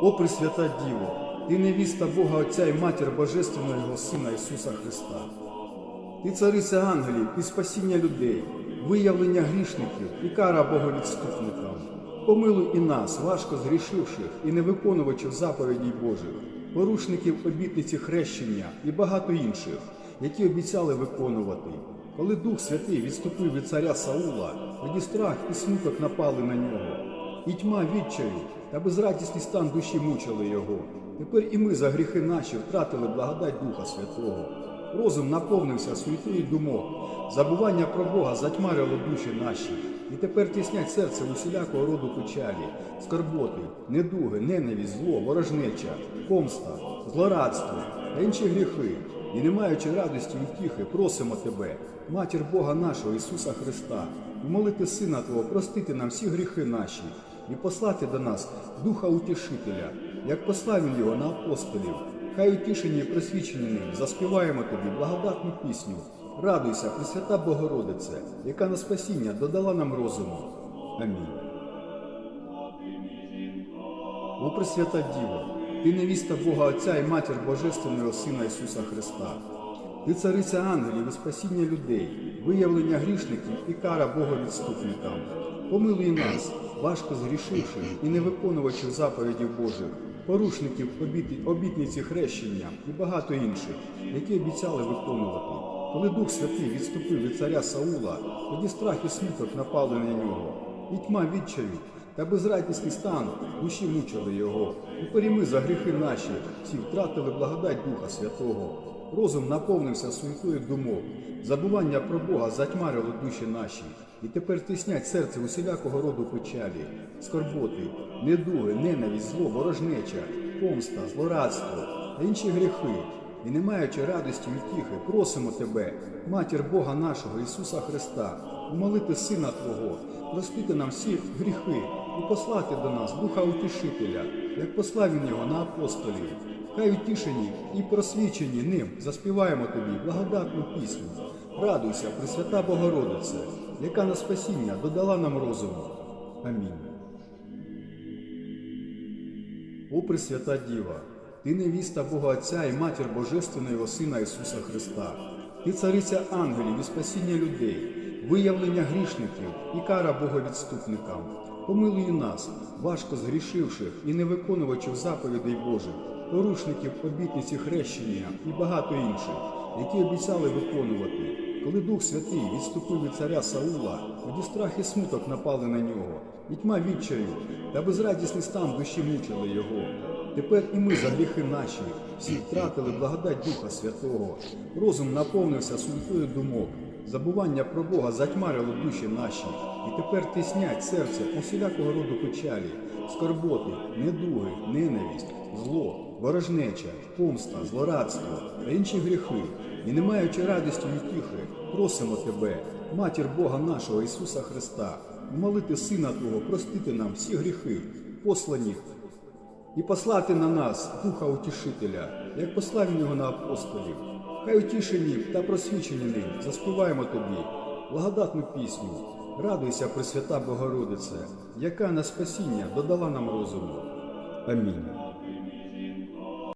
О Пресвята Діво, ти невіста Бога Отця і матір Божественного Його Сина Ісуса Христа. Ти цариця ангелів і спасіння людей, виявлення грішників і кара Боговідступникам. Помилуй і нас, важко згрішивших і не виконувачів заповідей Божих, порушників обітниці хрещення і багато інших, які обіцяли виконувати. Коли Дух Святий відступив від царя Саула, тоді страх і смуток напали на нього. І тьма відчаю та безрадісний стан душі мучили його. Тепер і ми за гріхи наші втратили благодать Духа Святого. Розум наповнився суєтою думок, забування про Бога затьмарило душі наші, і тепер тіснять серце усілякого роду печалі, скорботи, недуги, ненависть, зло, ворожнеча, помста, злорадство та інші гріхи. І не маючи радості і втіхи, просимо Тебе, Матір Бога нашого Ісуса Христа, умолити Сина Твого, простити нам всі гріхи наші і послати до нас Духа Утішителя, як послав Він його на апостолів. Хай утішені і просвічені ним, заспіваємо тобі благодатну пісню. Радуйся, Пресвята Богородице, яка на спасіння додала нам розуму. Амінь. О Пресвята Діво, ти невіста Бога Отця і матір Божественного Сина Ісуса Христа. Ти цариця ангелів і спасіння людей, виявлення грішників і кара Боговідступникам. Помилуй нас, важко згрішивших і не виконувачів заповідів Божих, порушників обітниці хрещення і багато інших, які обіцяли виконувати. Коли Дух Святий відступив від царя Саула, тоді страх і смуток напали на нього, і тьма відчаю та безрадісний стан душі мучили його. І ми за гріхи наші всі втратили благодать Духа Святого. Розум наповнився суетою думок, забування про Бога затьмарило душі наші, і тепер тиснять серце усілякого роду печалі, скорботи, недуги, ненависть, зло, ворожнеча, помста, злорадство та інші гріхи. І не маючи радості і втіхи, просимо Тебе, Матір Бога нашого Ісуса Христа, умолити Сина Твого, простити нам всі гріхи і послати до нас Духа Утішителя, як послав Він його на апостолів. Хай утішені і просвічені ним заспіваємо тобі благодатну пісню. Радуйся, Пресвята Богородице, яка на спасіння додала нам розуму. Амінь. О Пресвята Діва, ти невіста Бога Отця і матір Божественного Сина Ісуса Христа. Ти цариця ангелів і спасіння людей, виявлення грішників і кара Боговідступникам. Помилуй нас, важко згрішивших і не виконувачів заповідей Божих, порушників обітниці хрещення і багато інших, які обіцяли виконувати. Коли Дух Святий відступив від царя Саула, тоді страх і смуток напали на нього, і тьма відчаю та безрадісний стан душі мучили його. Тепер і ми за гріхи наші всі втратили благодать Духа Святого. Розум наповнився суетою думок, забування про Бога затьмарило душі наші, і тепер тиснять серце усілякого роду печалі, скорботи, недуги, ненависть, зло, ворожнеча, помста, злорадство та інші гріхи. І не маючи радості і втіхи, просимо Тебе, Матір Бога нашого Ісуса Христа, умолити Сина Твого, простити нам всі гріхи, послані і послати на нас Духа Утішителя, як послав його на апостолів. Хай утішені та просвічені ним заспіваємо тобі благодатну пісню. Радуйся, Пресвята Богородице, яка на спасіння додала нам розуму. Амінь.